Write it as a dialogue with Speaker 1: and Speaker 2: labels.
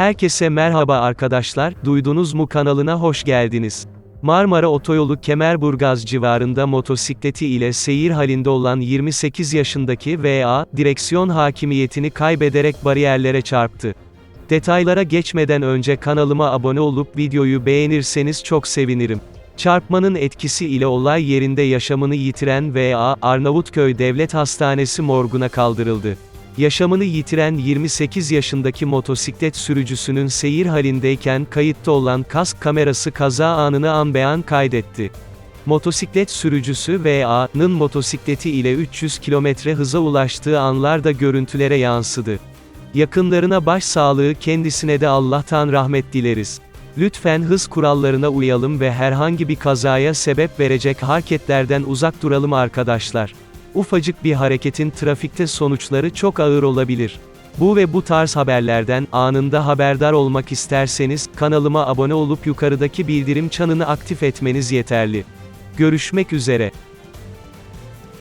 Speaker 1: Herkese merhaba arkadaşlar, duydunuz mu kanalına hoş geldiniz. Marmara Otoyolu Kemerburgaz civarında motosikleti ile seyir halinde olan 28 yaşındaki VA, direksiyon hakimiyetini kaybederek bariyerlere çarptı. Detaylara geçmeden önce kanalıma abone olup videoyu beğenirseniz çok sevinirim. Çarpmanın etkisi ile olay yerinde yaşamını yitiren VA, Arnavutköy Devlet Hastanesi morguna kaldırıldı. Yaşamını yitiren 28 yaşındaki motosiklet sürücüsünün seyir halindeyken kayıtta olan kask kamerası kaza anını an beyan kaydetti. Motosiklet sürücüsü VA'nın motosikleti ile 300 km hıza ulaştığı anlar da görüntülere yansıdı. Yakınlarına başsağlığı kendisine de Allah'tan rahmet dileriz. Lütfen hız kurallarına uyalım ve herhangi bir kazaya sebep verecek hareketlerden uzak duralım arkadaşlar. Ufacık bir hareketin trafikte sonuçları çok ağır olabilir. Bu ve bu tarz haberlerden anında haberdar olmak isterseniz kanalıma abone olup yukarıdaki bildirim çanını aktif etmeniz yeterli. Görüşmek üzere.